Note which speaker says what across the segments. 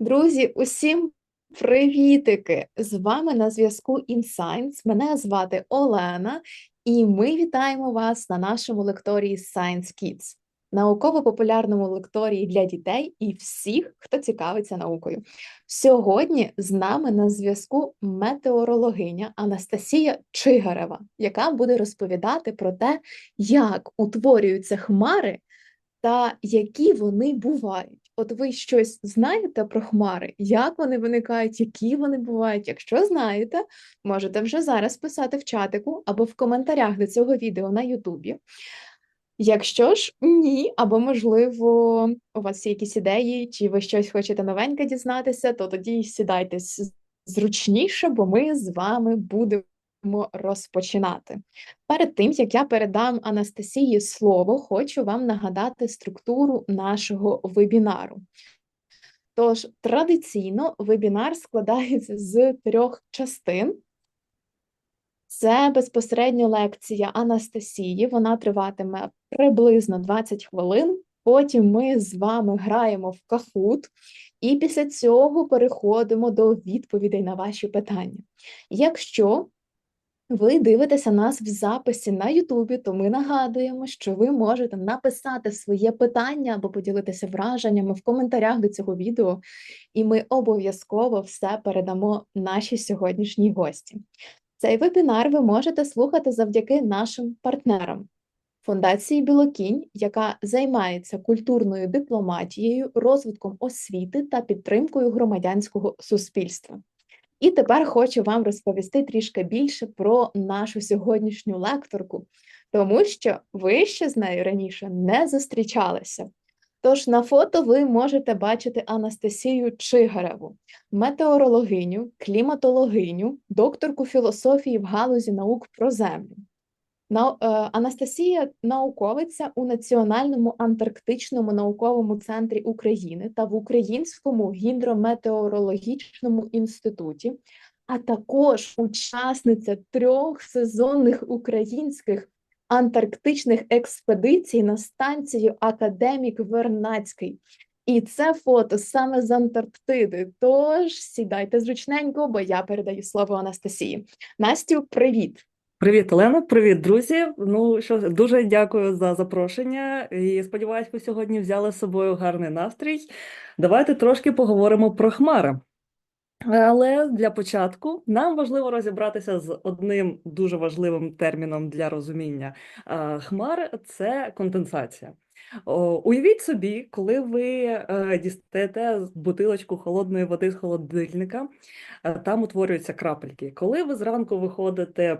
Speaker 1: Друзі, усім привітики! З вами на зв'язку InScience. Мене звати Олена, і ми вітаємо вас на нашому лекторії Science Kids, науково-популярному лекторії для дітей і всіх, хто цікавиться наукою. Сьогодні з нами на зв'язку метеорологиня Анастасія Чигарева, яка буде розповідати про те, як утворюються хмари та які вони бувають. От ви щось знаєте про хмари, як вони виникають, які вони бувають? Якщо знаєте, можете вже зараз писати в чатику або в коментарях до цього відео на Ютубі. Якщо ж ні, або, можливо, у вас є якісь ідеї, чи ви щось хочете новеньке дізнатися, то тоді сідайте зручніше, бо ми з вами будемо розпочинати. Перед тим, як я передам Анастасії слово, хочу вам нагадати структуру нашого вебінару. Тож, традиційно вебінар складається з трьох частин. Це безпосередньо лекція Анастасії, вона триватиме приблизно 20 хвилин. Потім ми з вами граємо в кахут, і після цього переходимо до відповідей на ваші питання. Якщо ви дивитеся нас в записі на Ютубі, то ми нагадуємо, що ви можете написати своє питання або поділитися враженнями в коментарях до цього відео, і ми обов'язково все передамо нашій сьогоднішній гості. Цей вебінар ви можете слухати завдяки нашим партнерам. Фундації Білокінь, яка займається культурною дипломатією, розвитком освіти та підтримкою громадянського суспільства. І тепер хочу вам розповісти трішки більше про нашу сьогоднішню лекторку, тому що ви ще з нею раніше не зустрічалися. Тож на фото ви можете бачити Анастасію Чигареву, метеорологиню, кліматологиню, докторку філософії в галузі наук про землю. Е, Анастасія науковиця у Національному антарктичному науковому центрі України та в Українському гідрометеорологічному інституті, а також учасниця трьох сезонних українських антарктичних експедицій на станцію Академік Вернацький. І це фото саме з Антарктиди. Тож сідайте зручненько, бо я передаю слово Анастасії. Настю, привіт!
Speaker 2: Привіт, Олена, привіт, друзі. Ну що дуже дякую за запрошення. І сподіваюсь, ви сьогодні взяли з собою гарний настрій. Давайте трошки поговоримо про хмари. Але для початку нам важливо розібратися з одним дуже важливим терміном для розуміння хмар це конденсація. Уявіть собі, коли ви е, дістаєте бутилочку холодної води з холодильника, е, там утворюються крапельки. Коли ви зранку виходите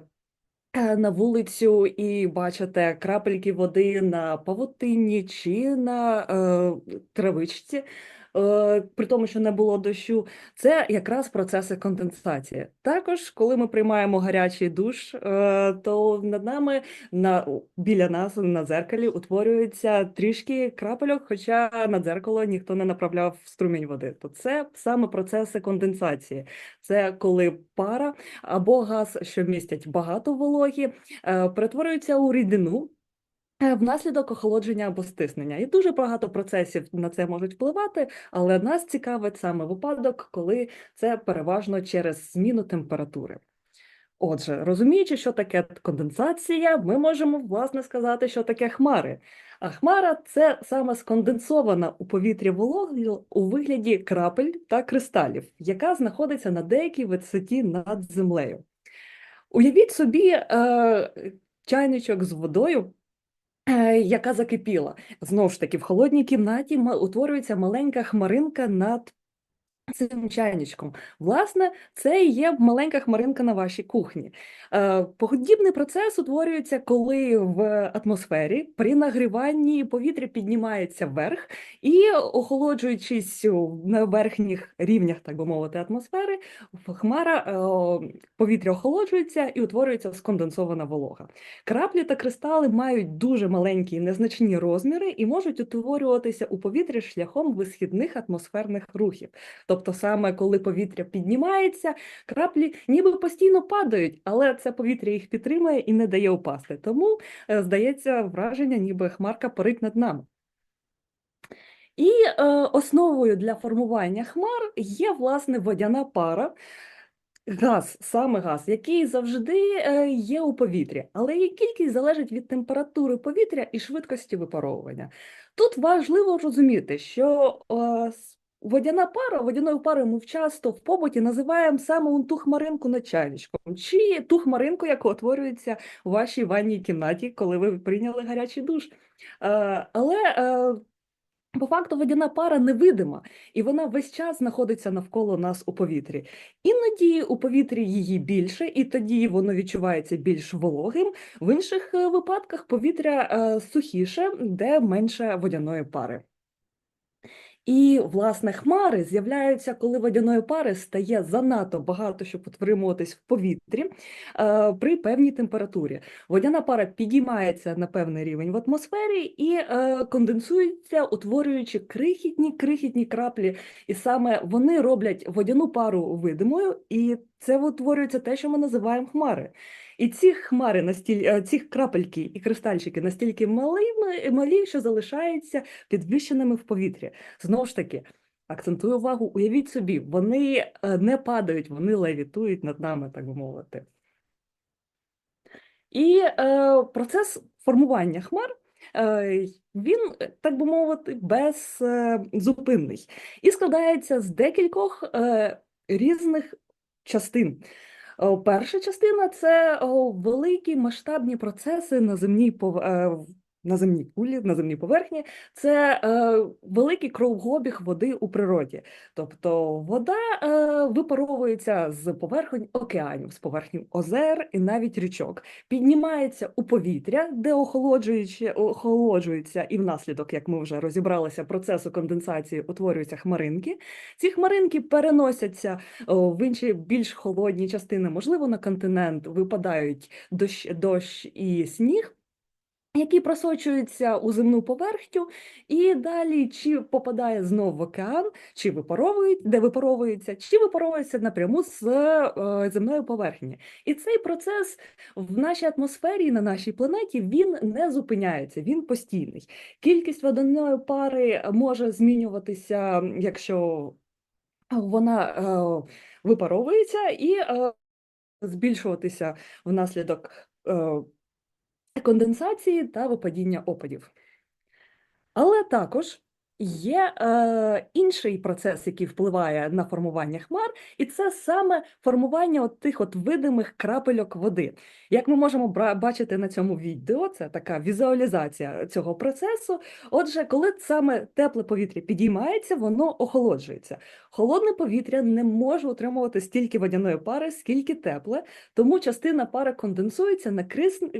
Speaker 2: на вулицю і бачите крапельки води на павутинні чи на е, травичці, е, при тому, що не було дощу, це якраз процеси конденсації. Також, коли ми приймаємо гарячий душ, е, то над нами на біля нас на дзеркалі утворюється трішки крапельок, хоча на дзеркало ніхто не направляв струмінь води. То це саме процеси конденсації. Це коли пара або газ, що містять багато вологі, е, перетворюються у рідину. Е, внаслідок охолодження або стиснення, і дуже багато процесів на це можуть впливати, але нас цікавить саме випадок, коли це переважно через зміну температури. Отже, розуміючи, що таке конденсація, ми можемо власне сказати, що таке хмари. А хмара це саме сконденсована у повітрі вологі у вигляді крапель та кристалів, яка знаходиться на деякій висоті над землею. Уявіть собі е, чайничок з водою. Е, яка закипіла. Знову ж таки, в холодній кімнаті утворюється маленька хмаринка над цим чайничком. Власне, це і є маленька хмаринка на вашій кухні. Е, подібний процес утворюється, коли в атмосфері при нагріванні повітря піднімається вверх і, охолоджуючись на верхніх рівнях, так би мовити, атмосфери, хмара е, повітря охолоджується і утворюється сконденсована волога. Краплі та кристали мають дуже маленькі незначні розміри і можуть утворюватися у повітрі шляхом висхідних атмосферних рухів. Тобто, саме коли повітря піднімається, краплі ніби постійно падають, але це повітря їх підтримує і не дає упасти. Тому е, здається враження, ніби хмарка парить над нами. І е, основою для формування хмар є власне водяна пара. Газ, саме газ, який завжди е, є у повітрі, але її кількість залежить від температури повітря і швидкості випаровування. Тут важливо розуміти, що е, водяна пара, водяною парою ми часто в побуті називаємо саме ту хмаринку над чайничком, чи ту хмаринку, яка утворюється у вашій ванній кімнаті, коли ви прийняли гарячий душ. Е, Але е, по факту водяна пара невидима, і вона весь час знаходиться навколо нас у повітрі. Іноді у повітрі її більше, і тоді воно відчувається більш вологим. В інших е, випадках повітря сухіше, де менше водяної пари. І, власне, хмари з'являються, коли водяної пари стає занадто багато, щоб утримуватись в повітрі е, при певній температурі. Водяна пара підіймається на певний рівень в атмосфері і е, конденсується, утворюючи крихітні крихітні краплі. І саме вони роблять водяну пару видимою, і це утворюється те, що ми називаємо хмари. І ці хмари настільки ці крапельки і кристальчики настільки малі, малі, що залишаються підвищеними в повітрі. Знову ж таки, акцентую увагу, уявіть собі, вони е, не падають, вони левітують над нами, так би мовити. І е, процес формування хмар. е, Він, е, так би мовити, беззупинний і складається з декількох е, різних частин. О, Перша частина це великі масштабні процеси на земній пов... е, на земній кулі, на земній поверхні. Це е, великий кругообіг води у природі. Тобто вода е, випаровується з поверхонь океанів, з поверхні озер і навіть річок, піднімається у повітря, де охолоджуючи, охолоджується, і внаслідок, як ми вже розібралися, процесу конденсації утворюються хмаринки. Ці хмаринки переносяться в інші більш холодні частини, можливо, на континент випадають дощ, дощ і сніг. Які просочуються у земну поверхню, і далі чи попадає знов в океан, чи випаровують, де випаровується, чи випаровується напряму з е, земної поверхні. І цей процес в нашій атмосфері, на нашій планеті, він не зупиняється, він постійний. Кількість водяної пари може змінюватися, якщо вона е, випаровується, і е, збільшуватися внаслідок конденсації та випадіння опадів. Але також є е, інший процес, який впливає на формування хмар, і це саме формування от тих от видимих крапельок води. Як ми можемо бачити на цьому відео, це така візуалізація цього процесу. Отже, коли саме тепле повітря підіймається, воно охолоджується. Холодне повітря не може утримувати стільки водяної пари, скільки тепле, тому частина пари конденсується на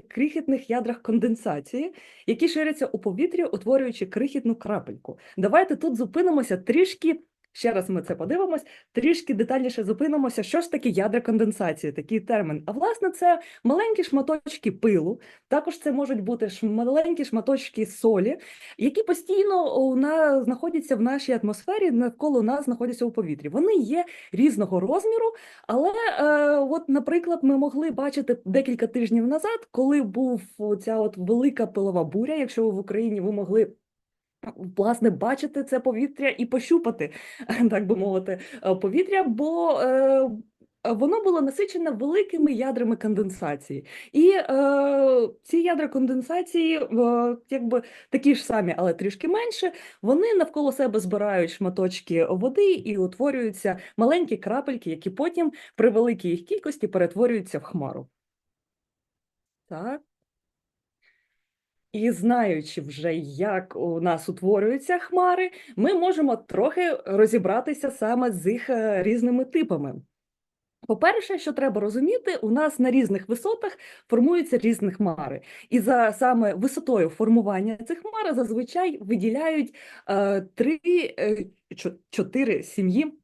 Speaker 2: крихітних ядрах конденсації, які ширяться у повітрі, утворюючи крихітну крапельку. Давайте тут зупинимося трішки. Ще раз ми це подивимось, трішки детальніше зупинимося, що ж таке ядра конденсації, такий термін. А власне, це маленькі шматочки пилу, також це можуть бути маленькі шматочки солі, які постійно у нас знаходяться в нашій атмосфері, навколо нас знаходяться у повітрі. Вони є різного розміру, але е, от, наприклад, ми могли бачити декілька тижнів назад, коли був ця от велика пилова буря, якщо ви в Україні ви могли. Власне, бачити це повітря і пощупати, так би мовити, е, повітря, бо е, воно було насичене великими ядрами конденсації. І е, ці ядра конденсації, е, якби такі ж самі, але трішки менше, вони навколо себе збирають шматочки води і утворюються маленькі крапельки, які потім при великій їх кількості перетворюються в хмару. Так. І знаючи вже, як у нас утворюються хмари, ми можемо трохи розібратися саме з їх е, різними типами. По-перше, що треба розуміти, у нас на різних висотах формуються різні хмари, і за саме висотою формування цих хмар зазвичай виділяють е, три, е, чотири сім'ї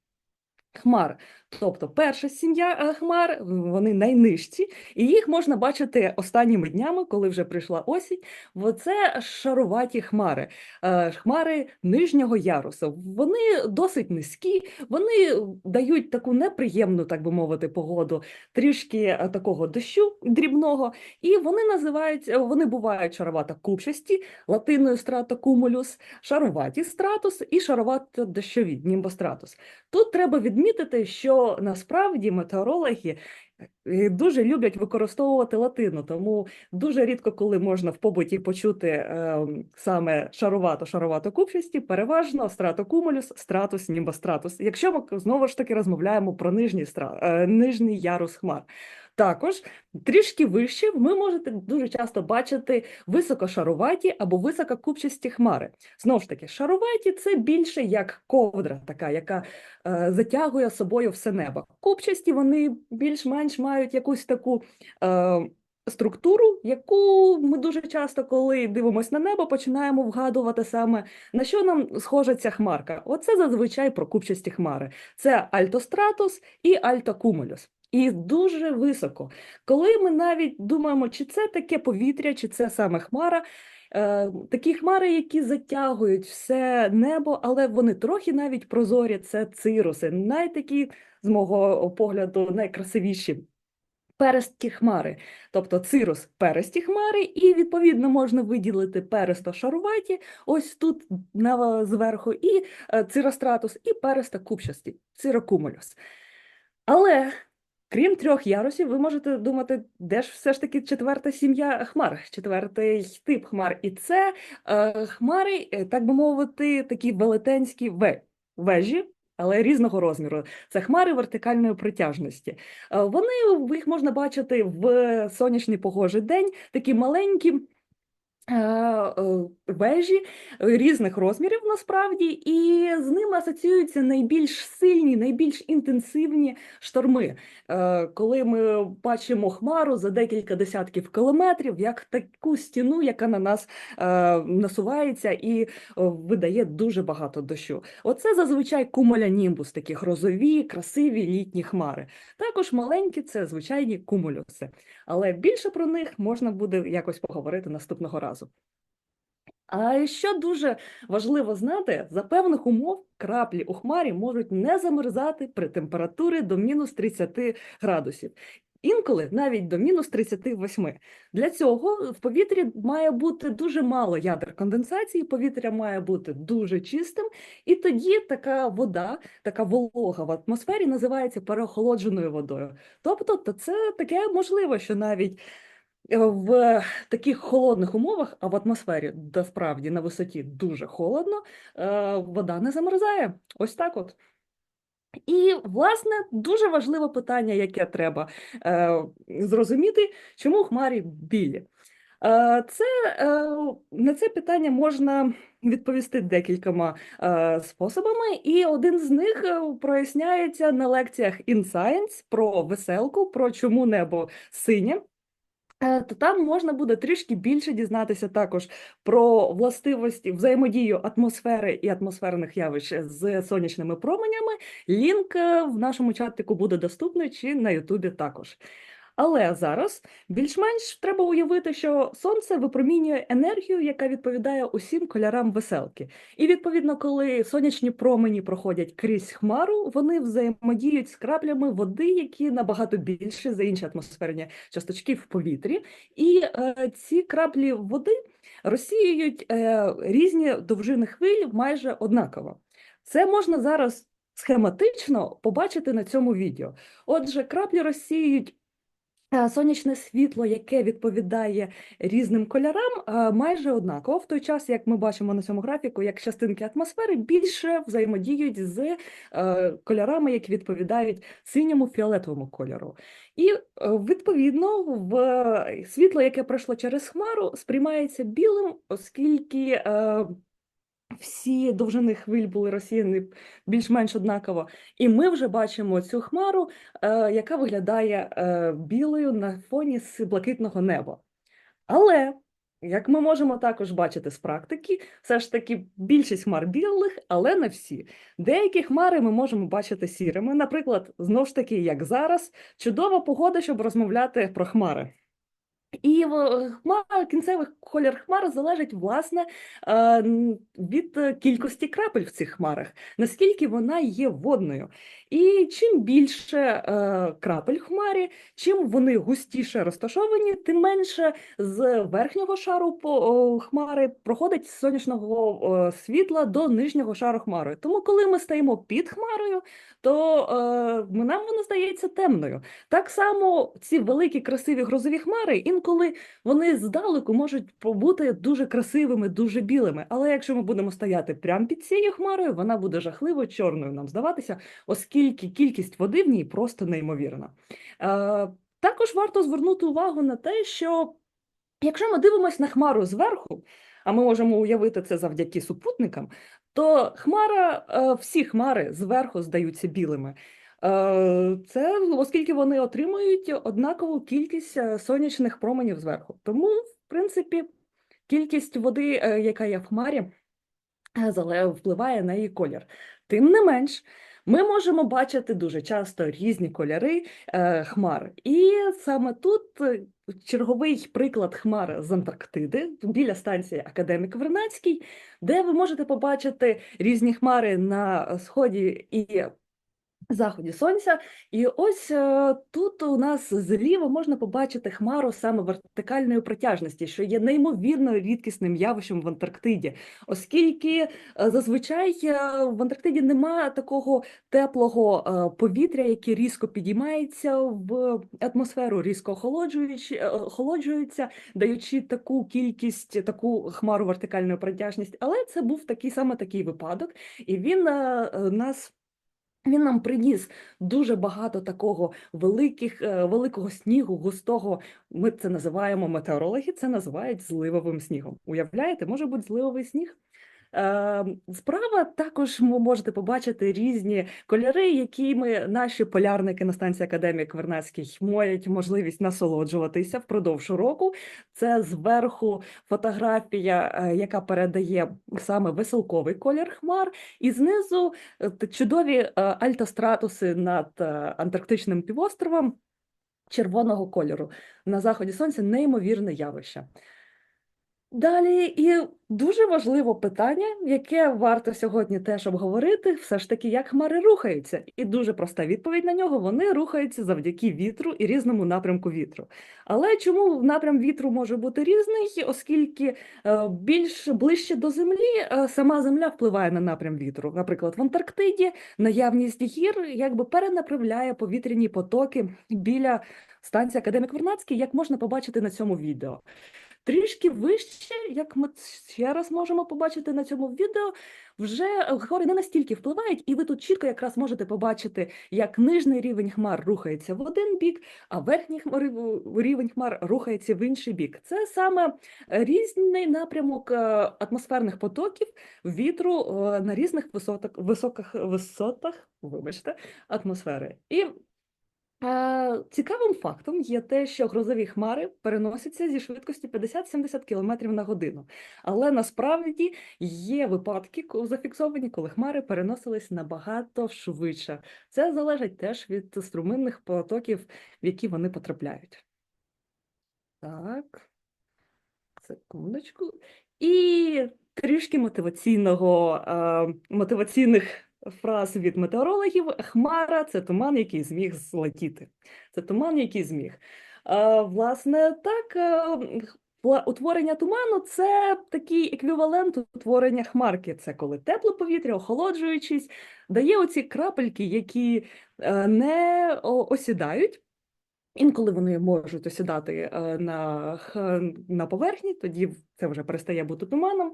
Speaker 2: хмар. Тобто, перша сім'я е, хмар, вони найнижчі, і їх можна бачити останніми днями, коли вже прийшла осінь. бо це шаруваті хмари, е, хмари нижнього ярусу. Вони досить низькі, вони дають таку неприємну, так би мовити, погоду, трішки е, такого дощу дрібного, і вони називаються, вони бувають шаровато купчасті, латиною стратокумулюс, шароваті стратус і шаровато дощові німбостратус. Тут треба відмітити, що насправді метеорологи е, дуже люблять використовувати латину, тому дуже рідко, коли можна в побуті почути е, саме шарувато шарувато купчасті, переважно стратокумулюс, стратус, німбостратус. Якщо ми знову ж таки розмовляємо про нижній стра, е, нижній ярус хмар. Також трішки вище ви можете дуже часто бачити високошаруваті або висококупчасті хмари. Знову ж таки, шаруваті це більше як ковдра, така, яка е, затягує собою все небо. Купчасті вони більш-менш мають якусь таку. Е, Структуру, яку ми дуже часто, коли дивимося на небо, починаємо вгадувати саме на що нам схожа ця хмарка. Оце зазвичай про купчасті хмари. Це альтостратус і альтокумулюс. І дуже високо. Коли ми навіть думаємо, чи це таке повітря, чи це саме хмара, е, такі хмари, які затягують все небо, але вони трохи навіть прозорі, це цируси, найтакі, з мого погляду, найкрасивіші. Пересті хмари, тобто цирус пересті хмари, і відповідно можна виділити пересто шаруваті, ось тут на, зверху, і е, циростратус, і переста купчасті, цирокумулюс. Але Крім трьох ярусів, ви можете думати, де ж все ж таки четверта сім'я хмар, четвертий тип хмар. І це е, хмари, е, так би мовити, такі велетенські ве- вежі, але різного розміру. Це хмари вертикальної притяжності. Е, вони їх можна бачити в сонячний погожий день, такі маленькі. Е, е, вежі різних розмірів насправді, і з ними асоціюються найбільш сильні, найбільш інтенсивні шторми. Е, Коли ми бачимо хмару за декілька десятків кілометрів, як таку стіну, яка на нас насувається і видає дуже багато дощу. Оце зазвичай кумулянімбус, такі грозові, красиві літні хмари. Також маленькі це звичайні кумулюси. Але більше про них можна буде якось поговорити наступного разу. А що дуже важливо знати, за певних умов краплі у хмарі можуть не замерзати при температурі до мінус 30 градусів. Інколи навіть до мінус 38. Для цього в повітрі має бути дуже мало ядер конденсації, повітря має бути дуже чистим, і тоді така вода, така волога в атмосфері називається переохолодженою водою. Тобто, то це таке можливо, що навіть в таких холодних умовах, а в атмосфері насправді на висоті дуже холодно, е, вода не замерзає. Ось так от. І, власне, дуже важливе питання, яке треба е, зрозуміти, чому хмарі білі. Е, це, е, на це питання можна відповісти декількома е, способами, і один з них е, проясняється на лекціях In про веселку, про чому небо синє. Е, то там можна буде трішки більше дізнатися також про властивості взаємодію атмосфери і атмосферних явищ з сонячними променями. Лінк е, в нашому чатику буде доступний чи на Ютубі також. Але зараз більш-менш треба уявити, що сонце випромінює енергію, яка відповідає усім кольорам веселки. І відповідно, коли сонячні промені проходять крізь хмару, вони взаємодіють з краплями води, які набагато більші за інші атмосферні часточки в повітрі. І е, ці краплі води розсіюють е, різні довжини хвиль майже однаково. Це можна зараз схематично побачити на цьому відео. Отже, краплі розсіюють сонячне світло, яке відповідає різним кольорам, е, майже однаково в той час, як ми бачимо на цьому графіку, як частинки атмосфери більше взаємодіють з е, кольорами, які відповідають синьому фіолетовому кольору. І відповідно в світло, яке пройшло через хмару, сприймається білим, оскільки всі довжини хвиль були розсіяні більш-менш однаково. І ми вже бачимо цю хмару, е, яка виглядає е, білою на фоні з блакитного неба. Але Як ми можемо також бачити з практики, все ж таки більшість хмар білих, але не всі. Деякі хмари ми можемо бачити сірими. Наприклад, знову ж таки, як зараз, чудова погода, щоб розмовляти про хмари. І в- хмар, кінцевий колір хмар залежить власне е, від е, кількості крапель в цих хмарах, наскільки вона є водною. І чим більше е, крапель хмарі, чим вони густіше розташовані, тим менше з верхнього шару по, о, хмари проходить сонячного о, світла до нижнього шару хмари. Тому, коли ми стоїмо під хмарою, то е, нам вона здається темною. Так само ці великі красиві грозові хмари, інколи вони здалеку можуть бути дуже красивими, дуже білими. Але якщо ми будемо стояти прямо під цією хмарою, вона буде жахливо чорною нам здаватися, оскільки кількість води в ній просто неймовірна. Е, також варто звернути увагу на те, що якщо ми дивимося на хмару зверху, а ми можемо уявити це завдяки супутникам, то хмара, е, всі хмари зверху здаються білими. Е, Це оскільки вони отримують однакову кількість сонячних променів зверху. Тому, в принципі, кількість води, яка є в хмарі, впливає на її колір. Тим не менш, ми можемо бачити дуже часто різні кольори е, хмар. І саме тут е, черговий приклад хмар з Антарктиди біля станції Академік Вернацький, де ви можете побачити різні хмари на сході і заході сонця. І ось е, тут у нас зліва можна побачити хмару саме вертикальної протяжності, що є неймовірно рідкісним явищем в Антарктиді, оскільки е, зазвичай е, в Антарктиді немає такого теплого повітря, яке різко підіймається в атмосферу, різко охолоджуючи- охолоджується, даючи таку кількість, таку хмару вертикальної протяжності. Але це був такий саме такий випадок, і він нас. Він нам приніс дуже багато такого великих, е, великого снігу, густого. Ми це називаємо метеорологи, це називають зливовим снігом. Уявляєте, може бути зливовий сніг? Е, Справа також ви можете побачити різні кольори, якими наші полярники на станції Академік Вернадський мають можливість насолоджуватися впродовж року. Це зверху фотографія, е, яка передає саме веселковий колір хмар, і знизу е, чудові е, альтостратуси над Антарктичним півостровом червоного кольору. На заході сонця неймовірне явище. Далі і дуже важливе питання, яке варто сьогодні теж обговорити, все ж таки, як хмари рухаються. І дуже проста відповідь на нього: вони рухаються завдяки вітру і різному напрямку вітру. Але чому напрям вітру може бути різний? Оскільки е, більш ближче до землі е, сама земля впливає на напрям вітру. Наприклад, в Антарктиді наявність гір якби перенаправляє повітряні потоки біля станції Академік Вернадський, як можна побачити на цьому відео. Трішки вище, як ми ще раз можемо побачити на цьому відео, вже гори не настільки впливають, і ви тут чітко якраз можете побачити, як нижній рівень хмар рухається в один бік, а верхній хмари- рівень хмар рухається в інший бік. Це саме різний напрямок е, атмосферних потоків вітру е, на різних висотах, високих висотах, вибачте, атмосфери. І Е, Цікавим фактом є те, що грозові хмари переносяться зі швидкості 50-70 км на годину. Але насправді є випадки зафіксовані, коли хмари переносились набагато швидше. Це залежить теж від струминних потоків, в які вони потрапляють. Так, секундочку. І трішки мотиваційного, е, мотиваційних фраз від метеорологів. Хмара це туман, який зміг злетіти. Це туман, який зміг. Власне, так, е, утворення туману це такий еквівалент утворення хмарки. Це коли тепле повітря, охолоджуючись, дає оці крапельки, які е, не осідають. Інколи вони можуть осідати е, на, на поверхні, тоді це вже перестає бути туманом,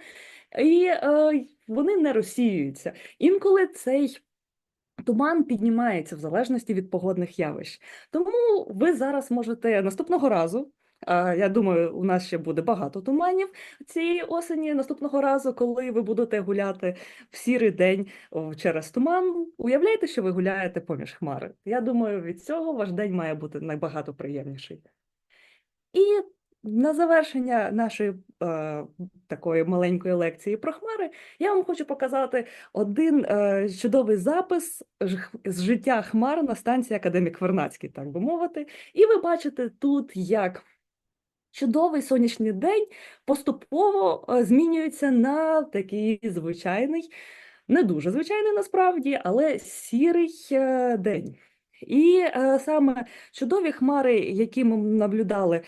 Speaker 2: і е, вони не розсіюються. Інколи цей туман піднімається в залежності від погодних явищ. Тому ви зараз можете наступного разу. Я думаю, у нас ще буде багато туманів цієї осені. Наступного разу, коли ви будете гуляти в сірий день через туман, уявляйте, що ви гуляєте поміж хмари. Я думаю, від цього ваш день має бути набагато приємніший. І на завершення нашої е, такої маленької лекції про хмари я вам хочу показати один е, чудовий запис з життя хмар на станції Академік Вернадський, так би мовити. І ви бачите тут, як чудовий сонячний день поступово е, змінюється на такий звичайний, не дуже звичайний насправді, але сірий е, день. І е, саме чудові хмари, які ми наблюдали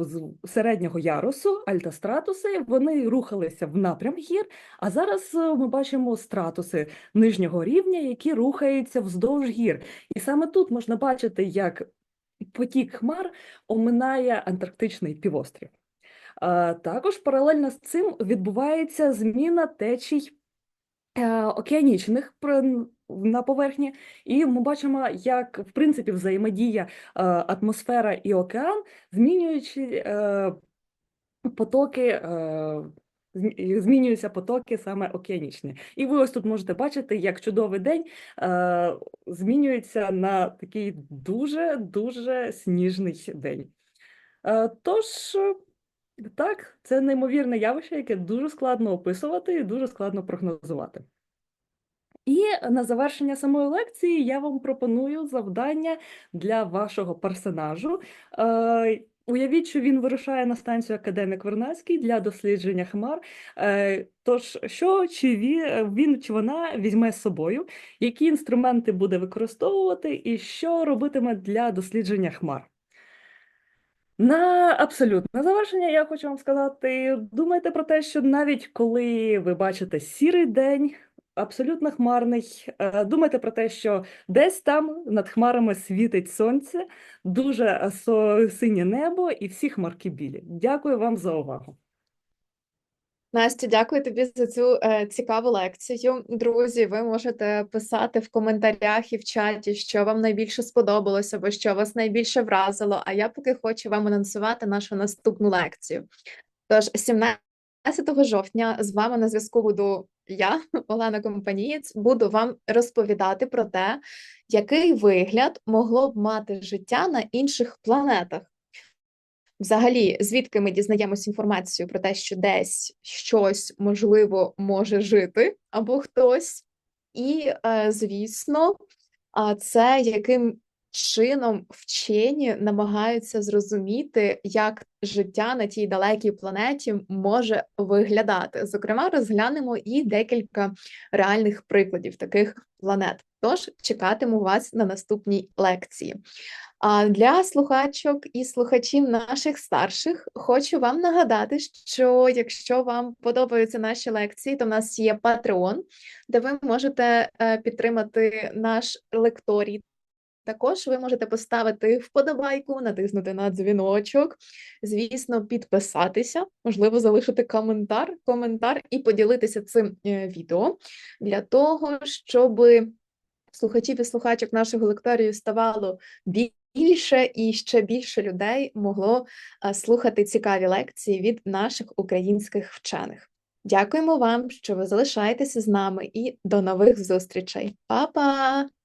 Speaker 2: з середнього ярусу, альтастратуси, вони рухалися в напрям гір, а зараз ми бачимо стратуси нижнього рівня, які рухаються вздовж гір. І саме тут можна бачити, як потік хмар оминає Антарктичний півострів. Також паралельно з цим відбувається зміна течій е, океанічних на поверхні, і ми бачимо, як в принципі взаємодія е, атмосфера і океан, змінюючи е, потоки. Змі- Змінюються потоки саме океанічні. І ви ось тут можете бачити, як чудовий день е, змінюється на такий дуже-дуже сніжний день. Е, Тож, так, це неймовірне явище, яке дуже складно описувати і дуже складно прогнозувати. І на завершення самої лекції я вам пропоную завдання для вашого персонажу. Е, Уявіть, що він вирушає на станцію Академік Вернадський для дослідження хмар. Е, Тож, що чи він, він чи вона візьме з собою, які інструменти буде використовувати, і що робитиме для дослідження хмар? На абсолютне завершення я хочу вам сказати: думайте про те, що навіть коли ви бачите сірий день, абсолютно хмарний, е, думайте про те, що десь там над хмарами світить сонце, дуже е, синє небо і всі хмарки білі. Дякую вам за увагу.
Speaker 1: Настя, дякую тобі за цю е, цікаву лекцію. Друзі, ви можете писати в коментарях і в чаті, що вам найбільше сподобалося, або що вас найбільше вразило. А я поки хочу вам анонсувати нашу наступну лекцію. Тож, 17 жовтня з вами на зв'язку буду я, Олена Компанієць, буду вам розповідати про те, який вигляд могло б мати життя на інших планетах. Взагалі, звідки ми дізнаємося інформацію про те, що десь щось можливо може жити, або хтось, і, е, звісно, це яким чином вчені намагаються зрозуміти, як життя на тій далекій планеті може виглядати. Зокрема, розглянемо і декілька реальних прикладів таких планет. Тож чекатиму вас на наступній лекції. А для слухачок і слухачів наших старших хочу вам нагадати, що якщо вам подобаються наші лекції, то в нас є Patreon, де ви можете е, підтримати наш лекторій. Також ви можете поставити вподобайку, натиснути на дзвіночок, звісно, підписатися, можливо, залишити коментар, коментар і поділитися цим е, відео для того, щоб слухачів і слухачок нашого лекторію ставало більше і ще більше людей могло слухати цікаві лекції від наших українських вчених. Дякуємо вам, що ви залишаєтеся з нами, і до нових зустрічей. Па-па!